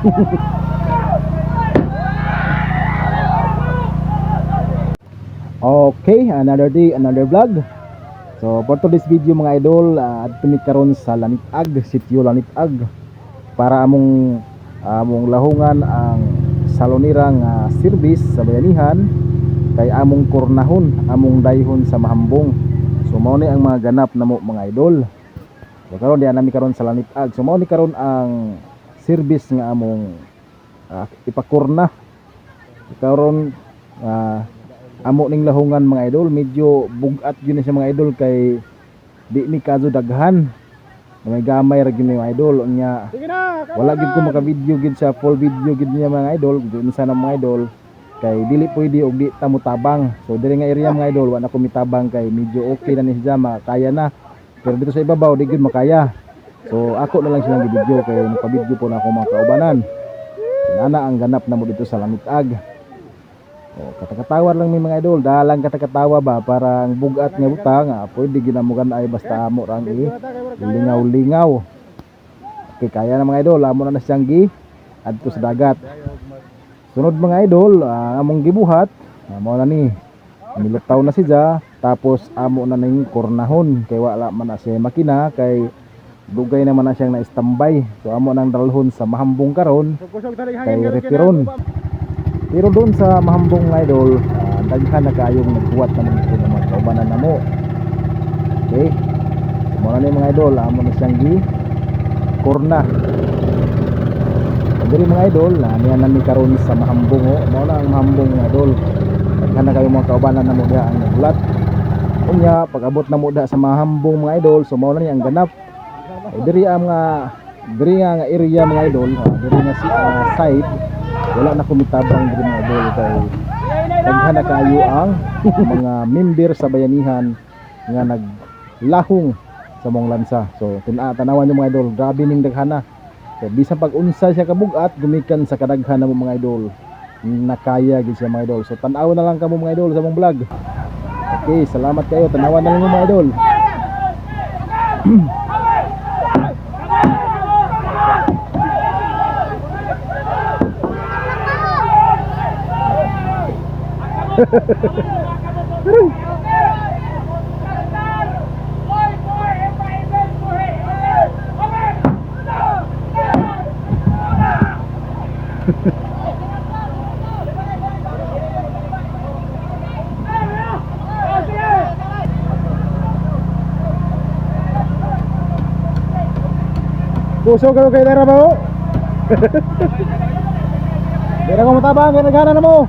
Okay, another day, another vlog. So for today's video mga idol, uh, adto karon sa Lanitag, sitio Lanitag para among among lahungan ang salonirang uh, service sa bayanihan kay among kornahon, among dayhon sa mahambong. So mao ni ang mga ganap namo mga idol. So karon diyan nami karon sa Lanitag. So mao ni karon ang service nga among uh, ipakorna. Karon uh, amo ning lahungan mga idol. Medyo bugat yun sa mga idol kay di mi kaso daghan. May gamay ra gyud mga idol. Unya wala gid ko maka video gid sa full video gid niya mga idol. Gud sana mga idol. Kay dili pwede og di ta tabang. So diri nga area mga idol wala ko mitabang kay medyo okay na ni siya makaya na. Pero dito sa ibabaw di gid makaya so ako na lang silang video kay nagpa-video po na ako mga kaubanan Nana ang ganap na mo dito sa Lanitag Oh, katakatawa lang mi mga idol, dalang katakatawa ba para ang bugat nga butang, ah, pwede ginamugan ay basta amo rang i lingaw-lingaw. Okay, kaya na mga idol, amo na na siyang gi adto sa dagat. Sunod mga idol, ah, among gibuhat, amo na ni nilutaw na siya, tapos amo na ning kornahon kay wala man na siya makina kay dugay naman na siyang na-standby. So amo nang dalhon sa mahambong karon kay repiron. Pero doon sa mahambong idol, uh, daghan na kayong nagbuhat naman ito mga kaubanan na mo. Okay? Muna na yung mga idol, amo na siyang gi korna. Diri mga idol, na niya nami karon sa mahambong ho. Mao na ang mahambong mga idol. Daghan na kayong mga kaubanan na mo diha ang nagbulat. Unya, pag abot na mo diha sa mahambong mga idol, so mao na ni ang ganap. Eh, diri ang mga diri nga area mga idol, ah, diri nga si ah, side wala na kumitabang diri mga idol kay daghan na kayo ang mga member sa bayanihan nga naglahong sa mong lansa. So tuna tanawan niyo mga idol, grabe ning daghana. So bisan pag unsa siya kabugat gumikan sa kadaghan mo mga idol. Nakaya gid siya mga idol. So tan-aw na lang kamo mga idol sa mong vlog. Okay, salamat kayo. Tanawan na lang mga idol. Puso ka kay Dara mo. Dara ko matabang kay naghana na mo.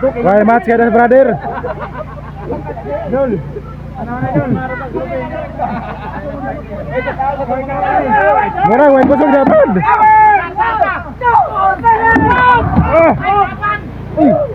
Very much, Kadas brother. Jol. Murah, wain busuk dapat. Oh. oh.